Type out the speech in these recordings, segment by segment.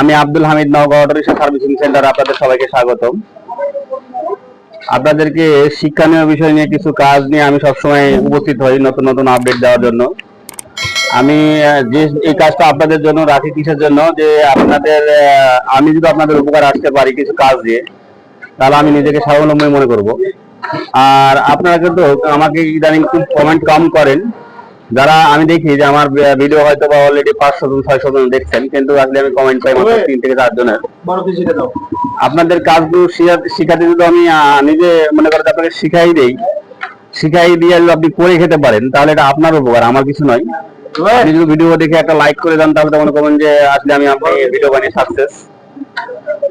আমি Abdul Hamid auto servicing centre আপনাদের সবাইকে স্বাগতম। আপনাদেরকে শিক্ষা শিক্ষণীয় বিষয় নিয়ে কিছু কাজ নিয়ে আমি সবসময় উপস্থিত হই নতুন নতুন আপডেট দেওয়ার জন্য। আমি যে, এই কাজটা আপনাদের জন্য রাখি কিসের জন্য? যে আপনাদের আমি যদি আপনাদের উপকার আসতে পারি কিছু কাজ দিয়ে, তাহলে আমি নিজেকে স্বাবলম্বী মনে করব। আর আপনারা কিন্তু আমাকে ইদানিং খুব কমেন্ট কম করেন। যারা আমি দেখি যে আমার ভিডিও হয়তো বা অলরেডি পাঁচশো জন ছয়শো জন দেখছেন কিন্তু আসলে আমি কমেন্ট পাই মাত্র তিন থেকে চার জনের। আপনাদের কাজগুলো শিখাতে যদি আমি নিজে মনে করেন আপনাকে শিখাই দেই শিখাই দিয়ে যদি আপনি করে খেতে পারেন তাহলে এটা আপনার উপকার আমার কিছু নয়। আপনি যদি ভিডিও দেখে একটা লাইক করে দেন তাহলে তো মনে করবেন যে আসলে আমি আপনি ভিডিও বানিয়ে সাকসেস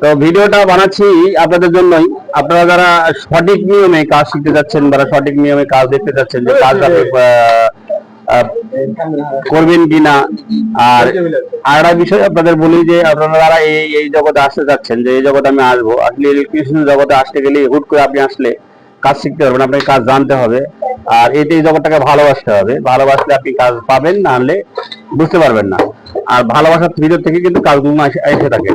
তো ভিডিওটা বানাচ্ছি আপনাদের জন্যই। আপনারা যারা সঠিক নিয়মে কাজ শিখতে যাচ্ছেন বা সঠিক নিয়মে কাজ দেখতে যাচ্ছেন যে কাজ আপনি করবেন কিনা? আর আর একটা বিষয় আপনাদের বলি যে, আপনারা এই এই জগতে আসতে যাচ্ছেন, যে এই জগতে আমি আসব, আসলে ইলেকট্রিশিয়ান জগতে আসতে গেলে হুট করে আপনি আসলে কাজ শিখতে পারবেন, আপনাকে কাজ জানতে হবে। আর এতে এই জগৎটাকে ভালোবাসতে হবে। ভালোবাসলে আপনি কাজ পাবেন, না হলে বুঝতে পারবেন না। আর ভালোবাসার ভিতর থেকে কিন্তু কাজগুলো এসে থাকে।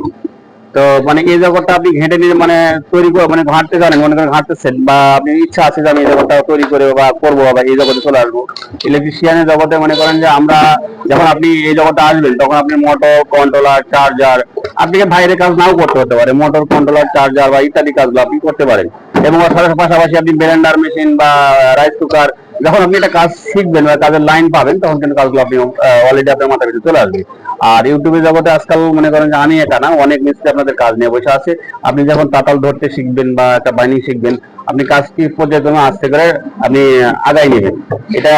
তো মানে এই জগৎটা আপনি ঘেঁটে নিয়ে মানে তৈরি করে মানে ঘাঁটতে জানেন মনে করেন ঘাঁটতেছেন বা আপনি ইচ্ছা আছে যে আমি এই জগৎটা তৈরি করে বা করব বা এই জগতে চলে আসব। ইলেকট্রিশিয়ানের জগতে মনে করেন যে আমরা যখন আপনি এই জগতে আসবেন, তখন আপনি মোটর কন্ট্রোলার চার্জার আপনাকে বাইরের কাজ নাও করতে হতে পারে মোটর কন্ট্রোলার চার্জার বা ইত্যাদি কাজগুলো আপনি করতে পারেন। এবং পাশাপাশি আপনি ব্লেন্ডার মেশিন বা রাইস কুকার যখন আপনি একটা কাজ শিখবেন বা কাজের লাইন পাবেন, তখন কিন্তু কাজগুলো আপনি অলরেডি আপনার মাথার ভিতরে চলে আসবে। আর ইউটিউবের জগতে আজকাল মনে করেন যে আমি একা না, অনেক মিস্ত্রি আপনাদের কাজ নিয়ে বসে আছে। আপনি যখন তাতাল ধরতে শিখবেন বা একটা বাইনিং শিখবেন, আপনি কাজটি পর্যায়ে জন্য আস্তে করে আপনি আগাই নেবেন। এটা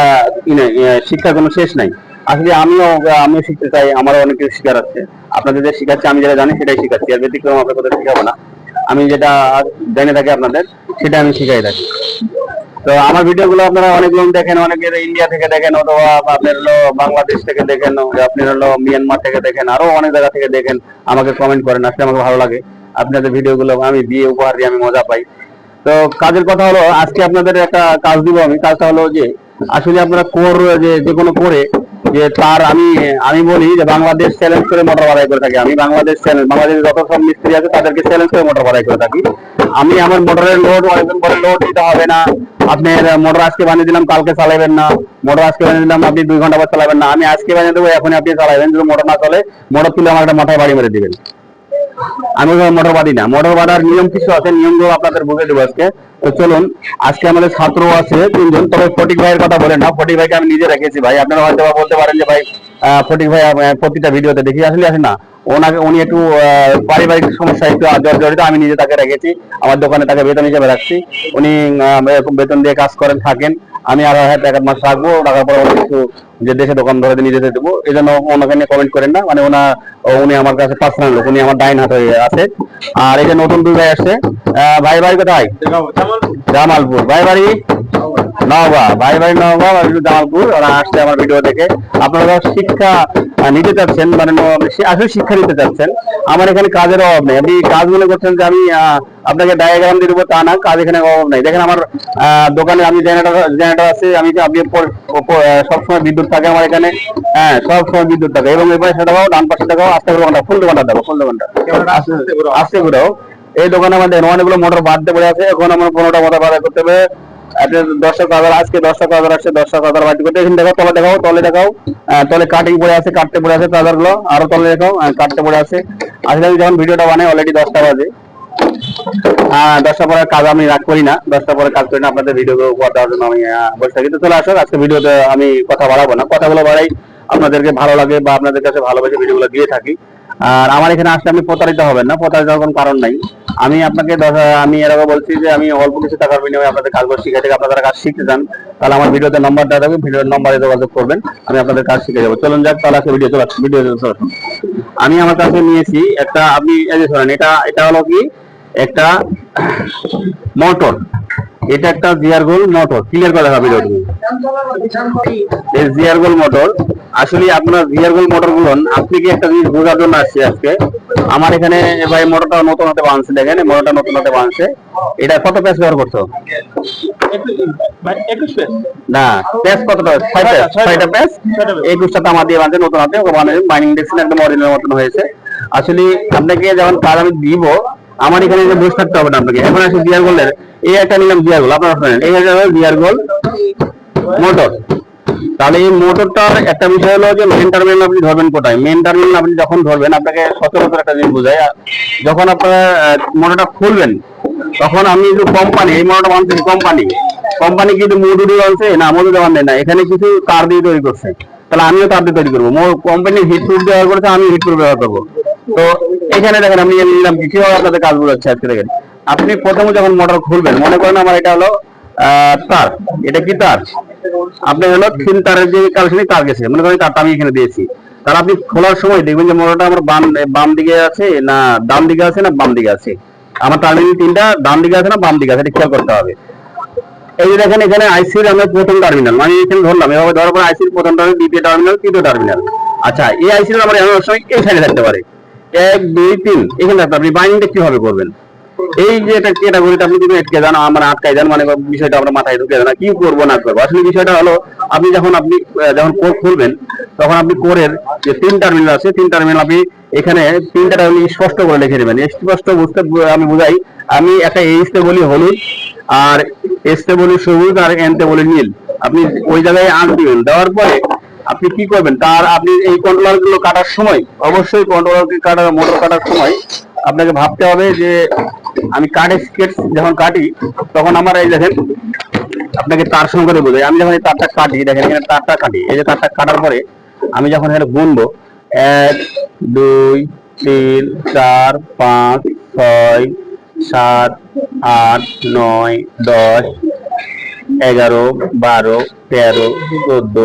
শিক্ষার কোনো শেষ নাই। আসলে আমিও আমিও শিখতে চাই, আমারও অনেক কিছু শিখার আছে। আপনাদের যে শিখাচ্ছি, আমি যেটা জানি, সেটাই শিখাচ্ছি। আর ব্যতিক্রম আপনার কথা শিখাবো না। আমি যেটা জেনে থাকি আপনাদের, সেটা আমি শিখাই থাকি। তো আমার ভিডিও গুলো আপনারা অনেক লোক দেখেন অনেকে ইন্ডিয়া থেকে দেখেন অথবা আপনার হলো বাংলাদেশ থেকে দেখেন, আপনার হলো মিয়ানমার থেকে দেখেন, আরও অনেক জায়গা থেকে দেখেন, আমাকে কমেন্ট করেন, আসলে আমাকে ভালো লাগে। আপনাদের ভিডিও গুলো আমি দিয়ে উপহার দিয়ে আমি মজা পাই। তো কাজের কথা হলো, আজকে আপনাদের একটা কাজ দিব আমি। কাজটা হলো যে, আসলে আপনারা কোর যে যে কোনো করে যে তার আমি আমি বলি যে বাংলাদেশ চ্যালেঞ্জ করে মোটর বাড়াই করে থাকি। আমি বাংলাদেশ চ্যালেঞ্জ বাংলাদেশের যত সব মিস্ত্রি আছে তাদেরকে চ্যালেঞ্জ করে মোটর বাড়াই করে থাকি। আমি আমার মোটরের লোড অনেকজন করে লোড দিতে হবে না। আপনার মোটর আজকে বানিয়ে দিলাম, কালকে চালাবেন না। মোটর আজকে বানিয়ে দিলাম, আপনি দুই ঘণ্টা পর চালাবেন না। আমি আজকে বানিয়ে দেবো এখন আপনি চালাবেন যদি মোটর না চলে মোটর তুলে আমার একটা মাথায় বাড়ি মেরে দিবেন। আমি মোটর বাঁধি না। মোটর বাঁধার নিয়ম কিছু আছে, নিয়মগুলো আপনাদের বুঝে দেবো আজকে। তো চলুন, আজকে আমাদের ছাত্র আছে তিনজন, তবে ফটিক ভাইয়ের কথা বলেন না ফটিক ভাইকে আমি নিজে রেখেছি ভাই। আপনারা হয়তো বলতে পারেন যে ভাই ফটিক ভাই প্রতিটা ভিডিওতে দেখি। আসলে আসে না ওনাকে উনি একটু পারিবারিক সমস্যা একটু জড়িত আমি নিজে তাকে রেখেছি আমার দোকানে তাকে বেতন হিসেবে রাখছি। উনি বেতন দিয়ে কাজ করেন থাকেন। আমি আরও হয়তো এক মাস রাখব রাখার পর কিছু যে দেশে দোকান ধরে দিয়ে নিজেদের দেবো। এই জন্য ওনাকে নিয়ে কমেন্ট করেন না মানে ওনা উনি আমার কাছে পার্সোনাল লোক উনি আমার ডাইন হাত হয়ে আছে। আর এই যে নতুন দুই ভাই আসছে ভাই বাড়ি কোথায়? জামালপুর। ভাই বাড়ি? নওগাঁ ভাই বাড়ি নওগাঁ আর জামালপুর ওরা আসছে আমার ভিডিও দেখে। আপনারা শিক্ষা নিতে চাচ্ছেন মানে আসলে শিক্ষা নিতে চাচ্ছেন আমার এখানে কাজের অভাব নেই। আপনি কাজ মনে করছেন যে আমি আপনাকে ডায়াগ্রাম দিয়ে দেবো তা না কাজ এখানে অভাব নেই। দেখেন আমার দোকানে আমি জেনারেটর জেনারেটর আছে আমি আপনি সবসময় বিদ্যুৎ থাকে আমার এখানে। হ্যাঁ সবসময় বিদ্যুৎ থাকে। এবং এই পাশে দেখাও ডান পাশে দেখাও আস্তে করে ঘণ্টা ফুল দোকানটা দেবো ফুল দোকানটা। আস্তে ঘুরাও। এই দোকানে আমাদের অনেকগুলো মোটর বাদ পড়ে আছে। এখন আমার পনেরোটা মোটর বাদ করতে হবে। আমি বানাই অলরেডি দশটা পরে কাজ আমি রাগ করি না, দশটা পরে কাজ করি না, আপনাদের ভিডিও জন্য আমি বসে থাকি। তো চলে আসো আজকে ভিডিওতে আমি কথা বাড়াবো না। কথাগুলো বাড়াই, আপনাদেরকে ভালো লাগে বা আপনাদের কাছে ভালোবেসে ভিডিওগুলো দিয়ে থাকি। আর আমার এখানে আসলে আপনি প্রতারিত হবেন না, প্রতারিত হওয়ার কোনো কারণ নাই। আমি আপনাকে আমি এর আগে বলছি যে আমি অল্প কিছু টাকার বিনিময়ে আপনাদের কাজ শিখে থেকে আপনারা কাজ শিখতে চান, তাহলে আমার ভিডিওতে নাম্বার দেওয়া থাকবে, ভিডিওর নাম্বারে যোগাযোগ করবেন, আমি আপনাদের কাজ শিখে যাব। চলুন যাক, তাহলে ভিডিও চলে ভিডিও আমি আমার কাছে নিয়েছি একটা, আপনি এই যে এটা এটা হলো কি? একটা মোটর এটা একটা জিয়ার গোল মোটর ক্লিয়ার করে হবে এই জিয়ার গোল মোটর আসলে আপনার জিয়ার গোল মোটরগুলো আপনি কি একটা জিনিস বোঝার জন্য আসছি আজকে? আমার এখানে ভাই মোটরটা নতুন হাতে বানছে, দেখেন মোটরটা নতুন হাতে বানছে। এটা কত প্যাস ব্যবহার করছ? না প্যাস কতটা ছয়টা প্যাস একুশটা তামা দিয়ে বানছে নতুন হাতে। বাইনিং দেখছেন, একদম অরিজিনাল মতন হয়েছে। আসলে আপনাকে যখন কাজ আমি দিব আমার এখানে বসে থাকতে হবে না আপনাকে। এখন আসে গিয়ার গোলের। এই একটা নিলাম গিয়ার গোল, আপনারা শোনেন। এই একটা গিয়ার গোল মোটর। তাহলে এই মোটরটার একটা বিষয় হলো যে মেন টার্মিনাল আপনি ধরবেন কোথায়? মেন টার্মিনাল আপনি যখন ধরবেন, আপনাকে সচরাচর একটা জিনিস বোঝায় যখন আপনারা মোটরটা খুলবেন, তখন আমি যে কোম্পানি এই মোটরটা বানছি কোম্পানি কোম্পানি কিন্তু মজুরি আনছে না মজুরি বান না। এখানে কিছু তার দিয়ে তৈরি করছে। তাহলে আমিও তার দিয়ে তৈরি করব। কোম্পানি হিট প্রুফ ব্যবহার করেছে, আমি হিট প্রুফ ব্যবহার করব। তো এখানে দেখেন আমি নিলাম কি, কীভাবে আপনাদের কাজ বোঝাচ্ছে আজকে দেখেন। আপনি প্রথমে যখন মোটর খুলবেন, মনে করেন আমার এটা হলো তার। এটা কি তার? আপনি হলো তিন তারের যে তার গেছে মনে করেন তারটা আমি এখানে দিয়েছি। তাহলে আপনি খোলার সময় দেখবেন যে মোটরটা আমার বাম বাম দিকে আছে, না ডান দিকে আছে, না বাম দিকে আছে। আমার টার্মিনাল তিনটা, ডান দিকে আছে, না বাম দিকে আছে, এটা খেয়াল করতে হবে। এই যে দেখেন এখানে আইসির আমরা প্রথম টার্মিনাল মানে এখানে ধরলাম, এভাবে ধরার পর প্রথম টার্মিনাল দ্বিতীয় টার্মিনাল তৃতীয় টার্মিনাল আচ্ছা এই আইসির আমার এমন সময় এই সাইডে থাকতে পারে। এক, দুই, তিন। এখানে আপনি বাইন্ডিংটা কীভাবে করবেন? এই যে এটা ক্যাটাগরিটা আপনি যদি আটকে যান, আমার আটকাই যান মানে বিষয়টা আমরা মাথায় ঢুকে যান কি করব, না করব? আসলে বিষয়টা হলো, আপনি যখন আপনি যখন কোর খুলবেন, তখন আপনি কোরের যে তিন টার্মিনাল আছে, তিন টার্মিনাল আপনি এখানে তিনটা টার্মিনাল স্পষ্ট করে লিখে নেবেন স্পষ্ট বুঝতে, আমি বুঝাই, আমি একটা এইচতে বলি হলুদ, আর এসতে বলি সবুজ, আর এনতে বলি নীল। আপনি ওই জায়গায় আঁক দিবেন। দেওয়ার পরে আপনি কি করবেন? তার আপনি এই কন্ট্রোলারগুলো কাটার সময়, অবশ্যই কন্ট্রোলার কাটার মোটর কাটার সময় আপনাকে ভাবতে হবে যে আমি কার্ডে স্কেচ যখন কাটি, তখন আমার এই দেখেন, আপনাকে তার সঙ্গে দিয়ে বোঝাই আমি যখন এই তারটা কাটি, দেখেন এখানে তারটা কাটি। এই যে তারটা কাটার পরে আমি যখন এখানে গুনবো, এক, দুই, তিন, চার, পাঁচ, ছয়, সাত, আট, নয়, দশ, এগারো, বারো, তেরো, চোদ্দ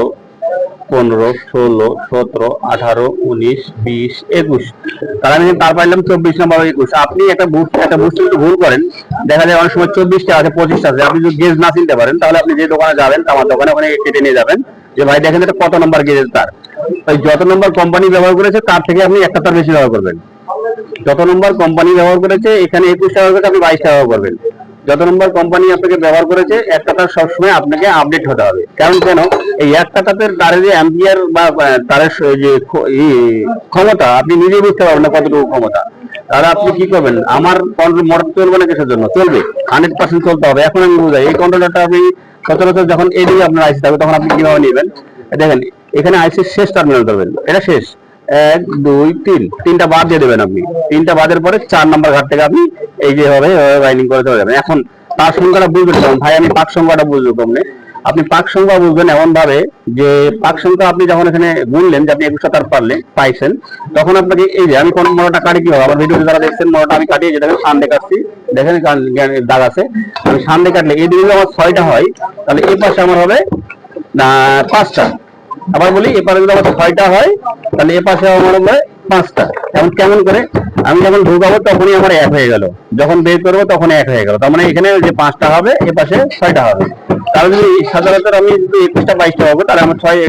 পনেরো, ষোলো, সতেরো, আঠারো, উনিশ, বিশ, একুশ। তাহলে আমি তার পাইলাম চব্বিশ নম্বর একুশ। আপনি একটা বুস্ট একটা বুস্ট যদি ভুল করেন। দেখা যায় অনেক সময় চব্বিশটা আছে, পঁচিশটা আছে। আপনি যদি গেজ না চিনতে পারেন, তাহলে আপনি যে দোকানে যাবেন আমার দোকানে ওখানে কেটে নিয়ে যাবেন। যে ভাই, দেখেন এটা কত নম্বর গেজের তার? ওই যত নম্বর কোম্পানি ব্যবহার করেছে, তার থেকে আপনি একটা তার বেশি ব্যবহার করবেন। যত নম্বর কোম্পানি ব্যবহার করেছে, এখানে একুশ টাকা করে আপনি বাইশ টাকা করবেন। যত নম্বর কোম্পানি আপনাকে ব্যবহার করেছে, এক টাকা সবসময় আপনাকে আপডেট হতে হবে। কারণ কেন? এই এক টাকাতে তারের যে অ্যাম্পিয়ার বা তারের যে ক্ষমতা, আপনি নিজেই বুঝতে পারবেন না কতটুকু ক্ষমতা। তাহলে আপনি কি করবেন? আমার কন্ট্রোল মোটর চলবে না কিসের জন্য? চলবে। হান্ড্রেড পার্সেন্ট চলতে হবে। এখন আমি বুঝাই, এই কন্ট্রোলারটা আপনি সচরাচর যখন এদিকে আপনার আইসি থাকবে, তখন আপনি কীভাবে নেবেন? দেখেন, এখানে আইসির শেষ টার্মিনাল ধরবেন। এটা শেষ। এক, দুই, তিন। তিনটা বাদ দিয়ে দেবেন আপনি। তিনটা বাদের পরে চার নাম্বার ঘাট থেকে আপনি এই যে হবে বাইন্ডিং করে চলে যাবেন। এখন তার সংখ্যাটা বুঝবেন ভাই, আমি পাক সংখ্যাটা বুঝব কেমনে? আপনি পাক সংখ্যা বুঝবেন এমন ভাবে যে পাক সংখ্যা আপনি যখন এখানে গুনলেন যে আপনি একুশ তার পারলে পাইছেন, তখন আপনাকে এই যে আমি কোন মনোটা কাটি কি হবে আমার ভিডিওতে যারা দেখছেন মনোটা আমি কাটিয়ে যেটা সামনে কাটছি, দেখেন দাগ আছে। আমি সামনে কাটলে এই দিকে আমার ছয়টা হয়, তাহলে এই পাশে আমার হবে না পাঁচটা। আবার বলি, এপারে যদি আমার ছয়টা হয়, তাহলে এপাশে পাশে আমার পাঁচটা। এখন কেমন করে? আমি যখন ঢুকাবো তখনই আমার এক হয়ে গেল। যখন বের করব তখন এক হয়ে গেল। তার মানে এখানে যে পাঁচটা হবে, এ পাশে ছয়টা হবে। তাহলে যদি সাধারণত আমি যদি একুশটা, বাইশটা হবে, তাহলে আমার ছয়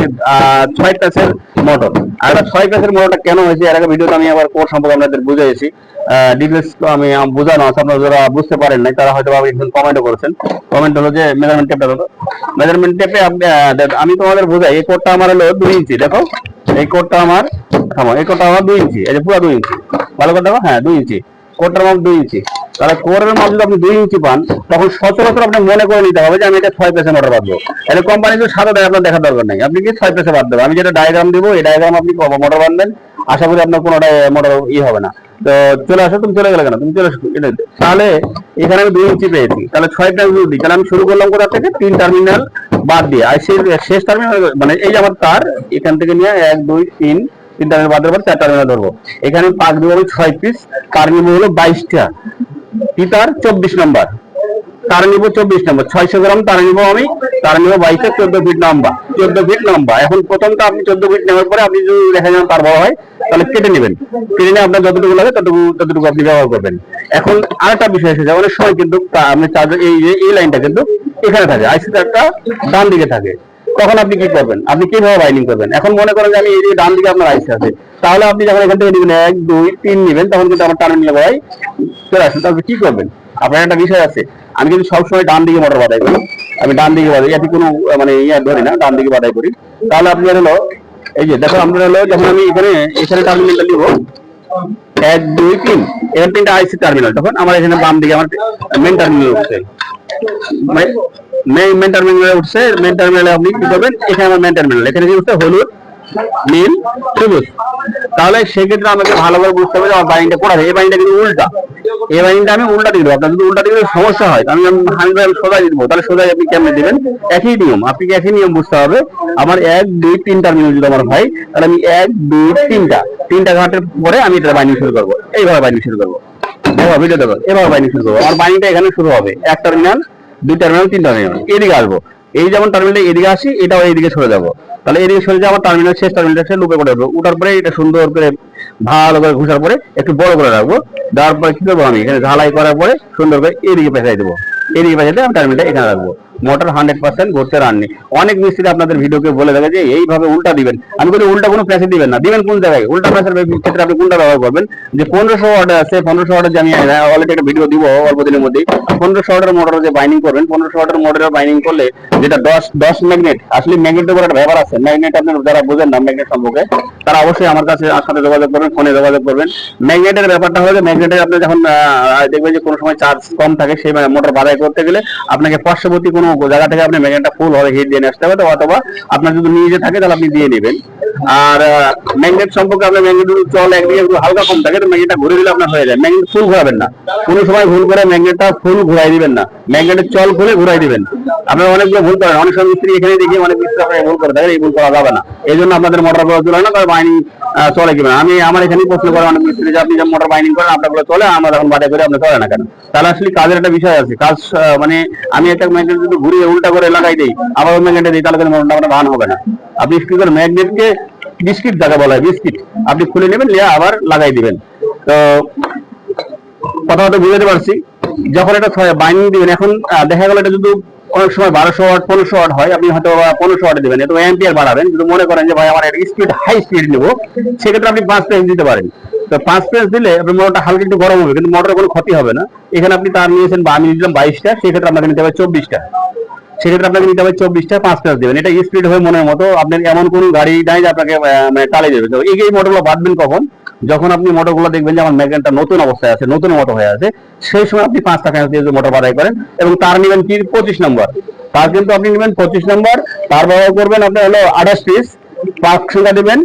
ছয় প্যাসের মোটর আর একটা ছয় প্যাসের মোটরটা কেন হয়েছে, এর আগে ভিডিওতে আমি আবার কোর সম্পর্কে আপনাদের বুঝাইছি। ডিটেলস আমি বোঝানো আছে, আপনারা যারা বুঝতে পারেন নাই, তারা হয়তো একজন কমেন্টও করেছেন। কমেন্ট হলো যে মেজারমেন্ট টেপটা হলো মেজারমেন্ট টেপে আমি তোমাদের বোঝাই, এই কোডটা আমার হলো দুই ইঞ্চি, দেখো। এই কোডটা আমার এই কোডটা আমার দুই ইঞ্চি, এই যে পুরো দুই ইঞ্চি। ভালো করে দেখো হ্যাঁ দুই ইঞ্চি। কোডটার মাপ দুই ইঞ্চি। তাহলে কোরের মাপ যদি আপনি দুই ইঞ্চি পান, তখন সচরাচর আপনি মনে করে নিতে হবে যে আমি এটা ছয় পেসে মোটর বাঁধবো। তাহলে কোম্পানি যদি সাদা দেয়, আপনার দেখার দরকার নেই। আপনি কি ছয় পেসে বাদ দেবেন আমি যেটা ডায়াগ্রাম দিব, এই ডায়াগ্রাম আপনি মোটর বাঁধবেন? আশা করি আপনার কোনো মোটর ই হবে না। তো চলে আসো, তুমি চলে গেলে কেন? তুমি চলে তাহলে এখানে আমি দুই ইঞ্চি পেয়েছি। তাহলে ছয় যদি দিই, তাহলে আমি শুরু করলাম কোথা থেকে? তিন টার্মিনাল বাদ দিয়ে। আর শেষ টার্মিনাল মানে এই যে আমার তার, এখান থেকে নিয়ে এক, দুই, তিন তিন টার্মিনাল বাদ দেওয়ার চার টার্মিনাল ধরবো। এখানে পাক দেবো আমি ছয় পিস তার নিবো হলো বাইশটা। পিতার চব্বিশ নম্বর। তার নিব চব্বিশ নম্বর। ছয়শো গ্রাম তার নিব আমি, তার নিব বাইশে চোদ্দ ফিট লম্বা। চোদ্দ ফিট লম্বা। এখন প্রথমটা আপনি চোদ্দ ফিট নেওয়ার পরে আপনি যদি দেখা যান তার বড় হয়, তাহলে কেটে নেবেন। কেটে নিয়ে আপনার যতটুকু লাগে ততটুকু ততটুকু আপনি ব্যবহার করবেন। এখন আরেকটা বিষয় এসেছে, অনেক সময় কিন্তু আপনি চার্জার এই এই লাইনটা কিন্তু এখানে থাকে। আইসি তারটা ডান দিকে থাকে। তখন আপনি কি করবেন? আপনি কীভাবে বাইন্ডিং করবেন? এখন মনে করেন যে আমি এই ডান দিকে আপনার আইসি আছে, তাহলে আপনি যখন এখান থেকে নেবেন এক, দুই, তিন নেবেন, তখন কিন্তু আমার টার্মিনাল ভাই চলে আসেন তাহলে কি করবেন? আপনার একটা বিষয় আছে, আমি কিন্তু সবসময় ডান দিকে মোটর বাদাই করি। আমি ডান দিকে বাদাই এতে কোনো মানে ইয়ে ধরি না, ডান দিকে বাদাই করি। তাহলে আপনার হলো, এই যে দেখো আপনার হলো যখন আমি এখানে এখানে টার্মিনালটা নিব, এক, দুই, তিন, এখানে তিনটা আইসি টার্মিনাল তখন আমার এখানে বাম দিকে আমার মেন টার্মিনাল উঠছে মেন টার্মিনালে উঠছে মেন টার্মিনালে আপনি কি করবেন? এখানে আমার মেন টার্মিনাল এখানে কি উঠছে হলুদ, নীল সবুজ তাহলে সেক্ষেত্রে আমাকে বুঝতে হবে আমার বাইনটা কোথা থেকে এই কিন্তু উল্টা। এই আমি উল্টা দিয়ে দেবো। আপনার যদি উল্টা দিয়ে সমস্যা হয় আমি হান্ড্রেড আমি সোজা দিয়ে দেবো। তাহলে সোজাই আপনি কেমনে দিবেন? একই নিয়ম। আপনি একই নিয়ম বুঝতে হবে? আমার এক, দুই তিন টার্মিনাল যদি আমার ভাই তাহলে আমি এক, দুই, তিনটা। তিনটা ঘাটের পরে আমি এটা বাইনিং শুরু করব। এইভাবে বাইনিং শুরু করব। ভিডিও দেখো, এবার শুরু হবে এখানে শুরু হবে। এক টার্মিনাল দুই টার্মিনাল তিন টার্মিনাল এদিকে আসব। এই যেমন টার্মিনাল এদিকে আসি, এটাও এদিকে সরে যাব। তাহলে এদিকে সরে যাব টার্মিনাল শেষ টার্মিনাল শেষ লুপে করে উঠার পরে এটা সুন্দর করে, ভালো করে ঘুষার পরে একটু বড় করে রাখব। দেওয়ার পরে কি করব আমি? এখানে ঝালাই করার পরে সুন্দর করে এদিকে পেঁচাই দেবো। এদিকে পেঁচাইতে আমি টার্মিনালটা এখানে রাখব। মোটর হান্ড্রেড পার্সেন্ট ঘুরতে রাননি। অনেক মিস্ত্রি আপনাদের ভিডিওকে বলে থাকে যে এইভাবে উল্টা দিবেন। আমি বলি উল্টা কোনো প্রেসে দিবেন না। দিবেন কোন জায়গায়? উল্টা প্রেসের ক্ষেত্রে আপনি কোনটা ব্যবহার করবেন? যে পনেরোশো অর্ডার আছে, পনেরোশো অর্ডার যে আমি অলরেডি একটা ভিডিও দিব অল্প দিনের মধ্যেই। পনেরোশো অর্ডার মোটর যে বাইনিং করবেন, পনেরোশো অর্ডার মোটরের বাইনিং করলে যেটা দশ দশ ম্যাগনেট আসলে ম্যাগনেটের উপর একটা ব্যাপার আছে। ম্যাগনেট আপনার যারা বোঝেন না ম্যাগনেট সম্পর্কে, তারা অবশ্যই আমার কাছে, আমার সাথে যোগাযোগ করবেন, ফোনে যোগাযোগ করবেন। ম্যাগনেটের ব্যাপারটা হলো ম্যাগনেটের আপনি যখন দেখবেন যে কোনো সময় চার্জ কম থাকে, সেই মোটর বাধাই করতে গেলে আপনাকে পার্শ্ববর্তী কোনো জায়গা থেকে আপনি ম্যাগনেটটা ফুল হবে হিট দিয়ে নিয়ে আসতে হবে, অথবা আপনার যদি নিয়ে যেতে থাকে তাহলে আপনি দিয়ে নেবেন। আর ম্যাগনেট সম্পর্কে আপনার ম্যাগনেট চল একদিকে একটু হালকা কম থাকে, তো ম্যাগনেটটা ঘুরে দিলে আপনার হয়ে যায়। ম্যাগনেট ফুল ঘোরাবেন না। কোনো সময় ভুল করে ম্যাগনেটটা ফুল ঘুরাই দিবেন না। ম্যাগনেটের চল খুলে ঘুরাই দিবেন। আপনারা অনেকগুলো ভুল করেন। অনেক সময় মিস্ত্রি এখানে দেখি অনেক মিস্ত্রি আপনারা ভুল করে থাকেন এই ভুল করা যাবে না। এই জন্য আপনাদের মোটরগুলো চলে না, তার বাইনিং চলে কিনা। আমি, আমার এখানেই প্রশ্ন করে অনেক মিস্ত্রি যে, আপনি যে মোটর বাইনিং করেন আপনারগুলো চলে, আমরা যখন বাড়ি করে, আপনি চলে না কেন? তাহলে আসলে কাজের একটা বিষয় আছে। কাজ মানে আমি একটা ম্যাগনেট যদি ঘুরিয়ে উল্টা করে লাগাই দিই, আবার ম্যাগনেটে দিই, তাহলে মোটরটা আপনার ভান হবে না। আপনি কি করে ম্যাগনেটকে বিস্কিট জায়গা বলা হয় বিস্কিট। আপনি খুলে নেবেন, নিয়ে আবার লাগাই দিবেন। তো কথা হয়তো বুঝাতে পারছি। যখন এটা বাইন্ডিং দিবেন, এখন দেখা গেল এটা যদি অনেক সময় বারোশো ওয়াট, পনেরোশো ওয়াট হয়, আপনি হয়তো পনেরোশো ওয়াট দিবেন, এত অ্যাম্পিয়ার বাড়াবেন, যদি মনে করেন যে, ভাই, আমার স্পিড হাই স্পিড নেব, সেক্ষেত্রে আপনি পাঁচ পেজ দিতে পারেন। তো পাঁচ পেজ দিলে আপনার মোটরটা হালকা একটু গরম হবে, কিন্তু মোটরের কোনো ক্ষতি হবে না। এখানে আপনি তার নিয়েছেন বা আমি দিলাম বাইশটা, সেক্ষেত্রে আপনাকে নিতে হবে চব্বিশটা। সেক্ষেত্রে আপনাকে নিতে হবে চব্বিশটা পাঁচ পেজ দেবেন। এটা স্পিড হয়ে মনের মতো। আপনার এমন কোন গাড়ি নাই যে আপনাকে মানে টালে দেবে। তো এই মোটরগুলো বাঁধবেন কখন? যখন আপনি মোটরগুলো দেখবেন যে আমার ম্যাগনেটটা নতুন অবস্থায় আছে নতুন মতো হয়ে আছে, সেই সময় আপনি পাঁচ টাকা দিয়ে মোটর বাড়াই করেন এবং তার নেবেন কি? পঁচিশ নম্বর। তার কিন্তু আপনি নেবেন পঁচিশ নম্বর। তার ব্যবহার করবেন আপনি হলো আঠাশ পিস পাক সংখ্যা দেবেন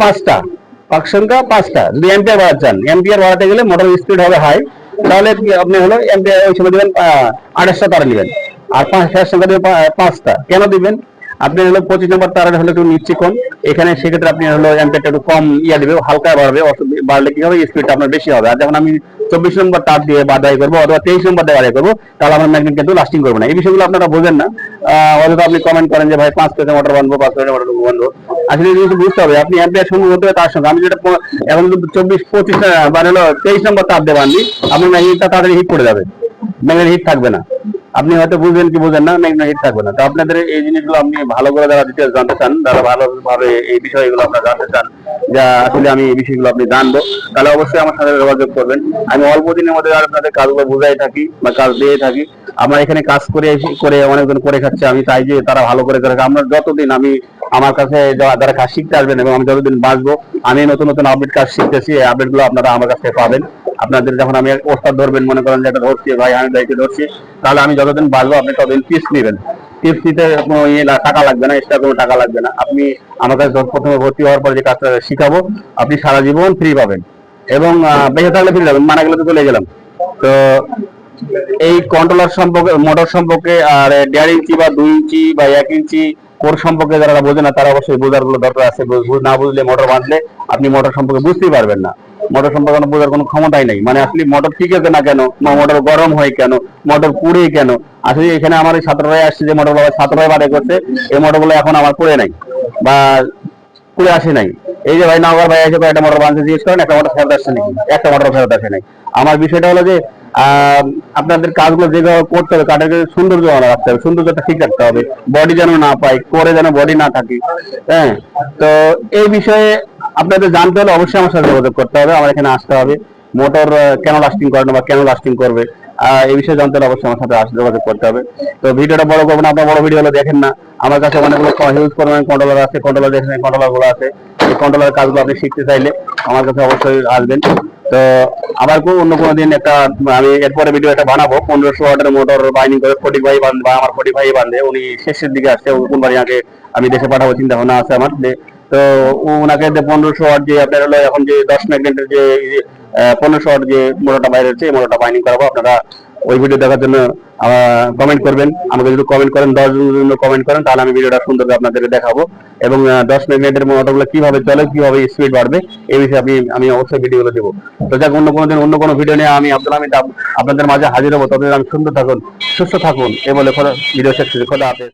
পাঁচটা। পাক সংখ্যা, পাঁচটা। যদি এম্পিয়ার বাড়াচ্ছেন এম্পিয়ার বাড়াতে গেলে মোটর স্পিড হবে হাই তাহলে আপনি হলো ওই সময় দেবেন আঠাশটা তারা নেবেন। আর পাঁচ সংখ্যা দেবেন পাঁচটা। কেন দিবেন? আপনি হলো পঁচিশ নম্বর তারা হলো একটু কোন এখানে সেক্ষেত্রে আপনি হলো এম্পিয়ারটা একটু কম ইয়া দেবে, হালকা বাড়বে বাড়লে কি হবে? স্পিডটা আপনার বেশি হবে। আর যখন আমি চব্বিশ নম্বর তার দিয়ে বাদাই করব অথবা তেইশ নম্বর দিয়ে বাদাই করব, তাহলে আমার ম্যাগনেট কিন্তু লাস্টিং করবে না। এই বিষয়গুলো আপনারা বোঝেন না। অযথা আপনি কমেন্ট করেন যে, ভাই, পাঁচ পেজে মোটর বানবো, পাঁচ পেজে মোটর বানবো। আসলে জিনিস বুঝতে হবে। আপনি এম্পিয়ার সঙ্গে হতে হবে তার সঙ্গে। আমি যেটা এখন চব্বিশ, পঁচিশ মানে হলো তেইশ নম্বর তার দিয়ে বানলি আপনার ম্যাগনেটটা তাড়াতাড়ি হিট করে যাবে। ম্যাগনেট হিট থাকবে না। আপনি হয়তো বুঝবেন কি বুঝেন না ম্যাগনেট হিট থাকবে না। তো আপনাদের এই জিনিসগুলো আপনি ভালো করে যারা ডিটেলস জানতে চান, যারা ভালোভাবে এই বিষয়গুলো আপনারা জানতে চান, যা আসলে আমি এই বিষয়গুলো আপনি জানব, তাহলে অবশ্যই আমার সাথে যোগাযোগ করবেন। আমি অল্প দিনের মধ্যে আপনাদের কাজগুলো বুঝাই থাকি বা কাজ দিয়ে থাকি। আমার এখানে কাজ করে করে অনেকজন করে খাচ্ছে, আমি চাই যে তারা ভালো করে করে আমরা যতদিন আমি আমার কাছে যারা কাজ শিখতে আসবেন এবং আমি যতদিন বাঁচবো, আমি নতুন নতুন আপডেট কাজ শিখতেছি, এই আপডেটগুলো আপনারা আমার কাছে পাবেন। আপনাদের যখন আমি ওস্তাদ ধরবেন, মনে করেন যে এটা ধরছি, ভাই, আমি দায়িত্ব ধরছি, তাহলে আমি যতদিন বাঁচবো, আপনি ততদিন টিপস নেবেন। টিপস নিতে কোনো ইয়ে টাকা লাগবে না এক্সট্রা কোনো টাকা লাগবে না। আপনি আমার কাছে প্রথমে ভর্তি হওয়ার পরে যে কাজটা শিখাবো, আপনি সারা জীবন ফ্রি পাবেন। এবং বেঁচে থাকলে ফ্রি যাবেন, মারা গেলে তো চলে গেলাম। তো এই কন্ট্রোলার সম্পর্কে মোটর সম্পর্কে আর দেড় ইঞ্চি বা দুই ইঞ্চি বা এক ইঞ্চি কোর সম্পর্কে যারা বোঝে না, তারা অবশ্যই বোঝারগুলো দরকার আছে। না বুঝলে মোটর বাঁধলে আপনি মোটর সম্পর্কে বুঝতেই পারবেন না। মোটর সম্পর্কে বোঝার কোনো ক্ষমতাই নাই। মানে আসলে মোটর ঠিক আছে না কেন? মোটর গরম হয় কেন? মোটর পুড়ে কেন? আসলে এখানে আমার এই সতেরোয় আসছে যে মোটর বাবা সতেরোয় বাড়ে করছে, এই মোটরগুলো এখন আমার পুড়ে নাই বা পুড়ে আসে নাই। এই যে ভাই নগর ভাই এসে একটা মোটর বাঁধতে জিজ্ঞেস করেন, একটা মোটর ফেরত আসছে নাকি? একটা মোটর ফেরত আসে নাই। আমার বিষয়টা হলো যে আপনাদের কাজগুলো যেভাবে করতে হবে, কাঠের সৌন্দর্য রাখতে হবে, সৌন্দর্যটা ঠিক রাখতে হবে। বডি যেন না পাই করে যেন বডি না থাকে হ্যাঁ? তো এই বিষয়ে আপনাদের জানতে হলে অবশ্যই আমার সাথে যোগাযোগ করতে হবে। আমার এখানে আসতে হবে। মোটর কেন লাস্টিং করে না বা কেন লাস্টিং করবে এই বিষয়ে জানতে হলে অবশ্যই আমার সাথে যোগাযোগ করতে হবে। তো ভিডিওটা বড় করব না, আপনার বড় ভিডিও হলে দেখেন না। আমার কাছে অনেকগুলো হিউজ পরিমাণ কন্ট্রোলার আছে। কন্ট্রোলার দেখেন কন্ট্রোলারগুলো আছে। এই কন্ট্রোলার কাজগুলো আপনি শিখতে চাইলে আমার কাছে অবশ্যই আসবেন। তো আবার কেউ অন্য কোনো দিন একটা, আমি এরপরে ভিডিও একটা বানাবো। পনেরোশো ওয়াটের মোটর বাইনিং করে ফটিক ভাই বান্ধে বা আমার ফটিক ভাই বান্ধে। উনি শেষের দিকে আসছে কোন বাড়ি আগে আমি দেশে পাঠাবো, চিন্তা ভাবনা আছে আমার তো ওনাকে পনেরোশো ওয়াট যে আপনার হলো এখন যে দশ ম্যাগনেটের যে পনেরোশো ওয়াট যে মোটরটা বাইরে হচ্ছে, এই মোটরটা বাইনিং করাবো। আপনারা ওই ভিডিও দেখার জন্য কমেন্ট করবেন। আমাকে যদি কমেন্ট করেন, দশ জন্য কমেন্ট করেন, তাহলে আমি ভিডিওটা সুন্দর করে আপনাদেরকে দেখাবো। এবং দশ মিনিটের মোটরগুলো কীভাবে চলে, কীভাবে স্পিড বাড়বে, এই বিষয়ে আমি আমি অবশ্যই ভিডিওগুলো দেবো। তো যাক, অন্য কোনো দিন অন্য কোনো ভিডিও নিয়ে আমি আব্দুল আমি আপনাদের মাঝে হাজির হব। ততদিন আমি সুন্দর থাকুন, সুস্থ থাকুন। এ বলে ভিডিও শেষ। খোদা হাফেজ।